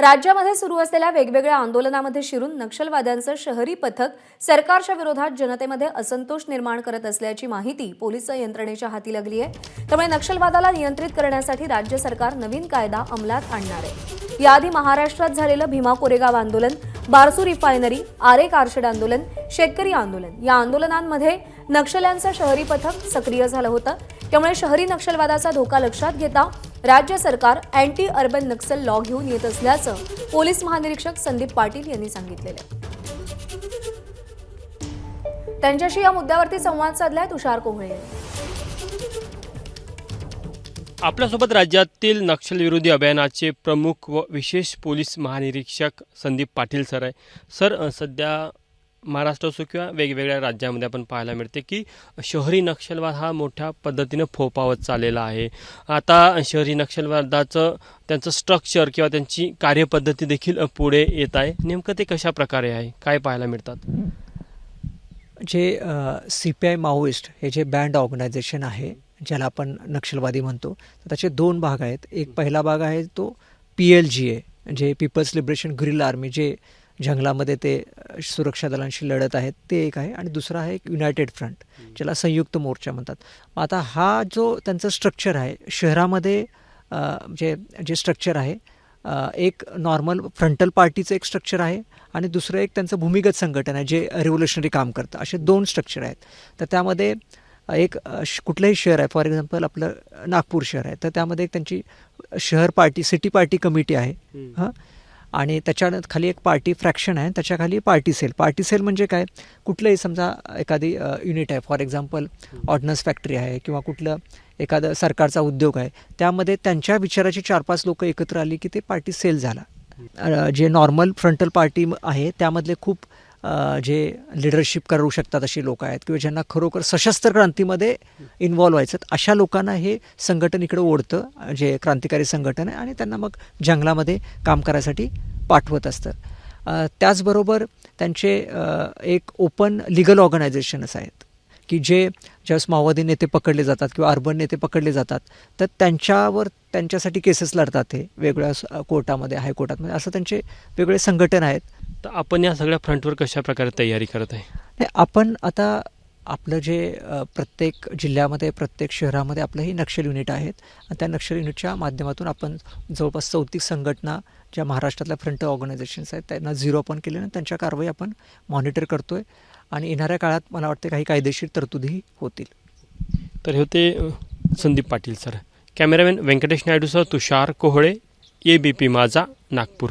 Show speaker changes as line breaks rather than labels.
राज्यामध्ये सुरू असलेल्या वेगवेगळ्या आंदोलनामध्ये शिरून नक्षलवाद्यांचं शहरी पथक सरकारच्या विरोधात जनतेमध्ये असंतोष निर्माण करत असल्याची माहिती पोलीस यंत्रणेच्या हाती लागली आहे. त्यामुळे नक्षलवादाला नियंत्रित करण्यासाठी राज्य सरकार नवीन कायदा अंमलात आणणार आहे. याआधी महाराष्ट्रात झालेलं भीमा कोरेगाव आंदोलन बारसू रिफायनरी आरे कारशेड आंदोलन शेतकरी आंदोलन. या आंदोलनांमध्ये नक्षल्यांचं शहरी पथक सक्रिय झालं होतं. त्यामुळे शहरी नक्षलवादाचा धोका लक्षात घेता राज्य सरकार अँटी अर्बन नक्सल लॉ घेऊन येत असल्याचं पोलीस महानिरीक्षक संदीप पाटील यांनी सांगितलेलं त्यांच्याशी या मुद्द्यावरती संवाद साधलाय तुषार कोहळे. यांनी.
आपल्यासोबत राज्यातील नक्षलविरोधी अभियानाचे प्रमुख व विशेष पोलीस महानिरीक्षक संदीप पाटील सर आहे. सर सध्या महाराष्ट्र असो किंवा वेगवेगळ्या राज्यामध्ये आपण पाहायला मिळते की शहरी नक्षलवाद हा मोठ्या पद्धतीनं फोपावत चाललेला आहे. आता शहरी नक्षलवादाचं त्यांचं स्ट्रक्चर किंवा त्यांची कार्यपद्धती देखील पुढे येत आहे. नेमकं ते कशा प्रकारे आहे? काय पाहायला मिळतात?
जे सी पी आय माओइस्ट हे जे बँड ऑर्गनायझेशन आहे ज्याला आपण नक्षलवादी म्हणतो. तर त्याचे दोन भाग आहेत. एक पहिला भाग आहे तो पी एल जी ए जे पीपल्स लिबरेशन ग्रिल आर्मी जे जंगलामध्ये ते सुरक्षा दलांशी लढत आहेत ते एक आहे. आणि दुसरा आहे एक युनायटेड फ्रंट ज्याला संयुक्त मोर्चा म्हणतात. आता हा जो त्यांचं स्ट्रक्चर आहे शहरामध्ये जे जे स्ट्रक्चर आहे एक नॉर्मल फ्रंटल पार्टीचं एक स्ट्रक्चर आहे आणि दुसरं एक त्यांचं भूमिगत संघटन आहे जे रिव्होल्युशनरी काम करतं. असे दोन स्ट्रक्चर आहेत. तर त्यामध्ये एक कुठलंही शहर आहे. फॉर एक्झाम्पल आपलं नागपूर शहर आहे. तर त्यामध्ये एक त्यांची शहर पार्टी सिटी पार्टी कमिटी आहे. हां? आणि त्याच्याखाली एक पार्टी फ्रॅक्शन आहे. त्याच्याखाली पार्टी सेल. पार्टी सेल म्हणजे काय? कुठलंही समजा एखादी युनिट आहे. फॉर एक्झाम्पल ऑर्डनन्स फॅक्टरी आहे किंवा कुठलं एखादं सरकारचा उद्योग आहे. त्यामध्ये त्यांच्या विचाराची चार पाच लोक एकत्र आली की ते पार्टी सेल झाला. जे नॉर्मल फ्रंटल पार्टी आहे त्यामधले खूप जे लिडरशिप करू शकतात अशी लोक आहेत किंवा ज्यांना खरोखर सशस्त्र क्रांतीमध्ये इन्व्हॉल्व्ह व्हायचं अशा लोकांना हे संघटन इकडं ओढतं जे क्रांतिकारी संघटन आहे आणि त्यांना मग जंगलामध्ये काम करायसाठी पाठवत असतं. त्याचबरोबर त्यांचे एक ओपन लिगल ऑर्गनायझेशनच आहेत की जे ज्यावेळेस माओवादी नेते पकडले जातात किंवा अर्बन नेते पकडले जातात तर त्यांच्यावर त्यांच्यासाठी केसेस लढतात हे वेगळ्या कोर्टामध्ये कोर्टामध्ये हायकोर्टामध्ये असं त्यांचे वेगळे संघटन आहेत.
तर आपण या सगळ्या फ्रंटवर कशा प्रकारे तयारी करत आहे?
आपण आता आपलं जे प्रत्येक जिल्ह्यामध्ये प्रत्येक शहरामध्ये आपलं ही नक्षल युनिट आहेत. आणि त्या नक्षल युनिटच्या माध्यमातून आपण जवळपास चौतीस संघटना ज्या महाराष्ट्रातल्या फ्रंट ऑर्गनायझेशन्स आहेत त्यांना झिरो आपण केले आणि त्यांच्या कारवाई आपण मॉनिटर करतो आहे आणि येणाऱ्या काळात मला वाटते काही कायदेशीर तरतुदीही होतील.
तर हे होते Sandeep Patil sir. Cameraman Venkatesh नायडूसह Tushar Kohale A B P Majha Nagpur.